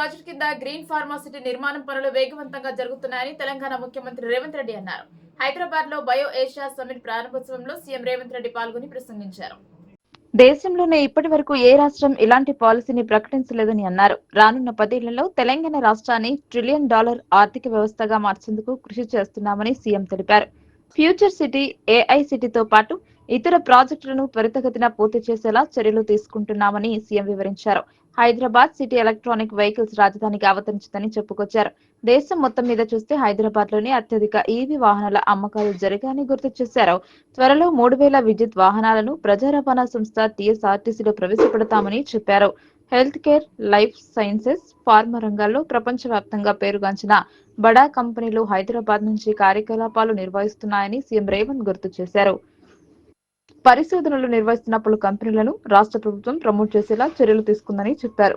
Project కింద green pharma city నిర్మాణం పనులు వేగవంతంగా జరుగుతున్నాయని తెలంగాణ ముఖ్యమంత్రి రేవంత్ రెడ్డి అన్నారు. హైదరాబాద్లో బయో ఏషియా సమ్మిట్ ప్రారంభోత్సవంలో సీఎం రేవంత్ రెడ్డి పాల్గొని ప్రసంగించారు. దేశంలోనే ఇప్పటి వరకు ఏ రాష్ట్రం ఇలాంటి పాలసీని ప్రకటించలేదని అన్నారు. రానున్న పదేళ్ళలో తెలంగాణ రాష్ట్రాన్ని ట్రిలియన్ డాలర్ ఆర్థిక వ్యవస్థగా మార్చేందుకు కృషి చేస్తున్నామని సీఎం తెలిపారు. ఫ్యూచర్ సిటీ ఏఐ సిటీతో పాటు ఇతర ప్రాజెక్టులను త్వరితగతిన పూర్తి చేసేలా చర్యలు తీసుకుంటున్నామని సీఎం వివరించారు. హైదరాబాద్ సిటీ ఎలక్ట్రానిక్ వెహికల్స్ రాజధానికి అవతరించిందని చెప్పుకొచ్చారు. దేశం మొత్తం మీద చూస్తే హైదరాబాద్లోని అత్యధిక ఈవీ వాహనాల అమ్మకాలు జరిగాయని గుర్తు చేశారు త్వరలో మూడు వేల విద్యుత్ వాహనాలను ప్రజా రవాణా సంస్థ టీఎస్ఆర్టీసీలో ప్రవేశపెడతామని చెప్పారు. Health care life sciences pharma రంగాల్లో ప్రపంచవ్యాప్తంగా పేరుగాంచిన బడా కంపెనీలు హైదరాబాద్ నుంచి కార్యకలాపాలు నిర్వహిస్తున్నాయని సీఎం రేవంత్ గుర్తు చేశారు పరిశోధనలు నిర్వహిస్తున్న పలు కంపెనీలను రాష్ట్ర ప్రభుత్వం ప్రమోట్ చేసేలా చర్యలు తీసుకుందని చెప్పారు.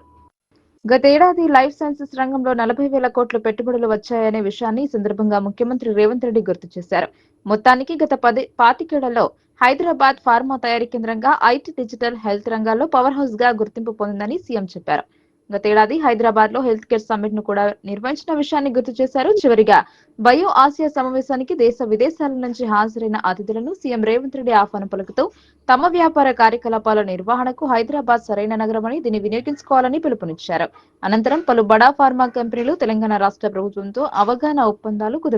గతేడాది లైఫ్ సైన్సెస్ రంగంలో నలభై వేల కోట్ల పెట్టుబడులు వచ్చాయనే విషయాన్ని ఈ సందర్భంగా ముఖ్యమంత్రి రేవంత్ రెడ్డి గుర్తు చేశారు. మొత్తానికి గత పది పాతికేళ్ళలో హైదరాబాద్ ఫార్మా తయారీ కేంద్రంగా ఐటీ డిజిటల్ హెల్త్ రంగాల్లో పవర్ హౌస్గా గుర్తింపు పొందిందని సీఎం చెప్పారు. గతేడాది హైదరాబాద్లో హెల్త్ కేర్ సమ్మిట్ను కూడా నిర్వహించిన విషయాన్ని గుర్తు చేశారు. చివరిగా బయో ఆసియా సమావేశానికి దేశ విదేశాల నుంచి హాజరైన అతిథులను సీఎం రేవంత్ రెడ్డి ఆహ్వానం పలుకుతూ తమ వ్యాపార కార్యకలాపాల నిర్వహణకు హైదరాబాద్ సరైన నగరమని దీన్ని వినియోగించుకోవాలని పిలుపునిచ్చారు. అనంతరం పలు బడా ఫార్మా కంపెనీలు తెలంగాణ రాష్ట్ర ప్రభుత్వంతో అవగాహన ఒప్పందాలు కుదిరి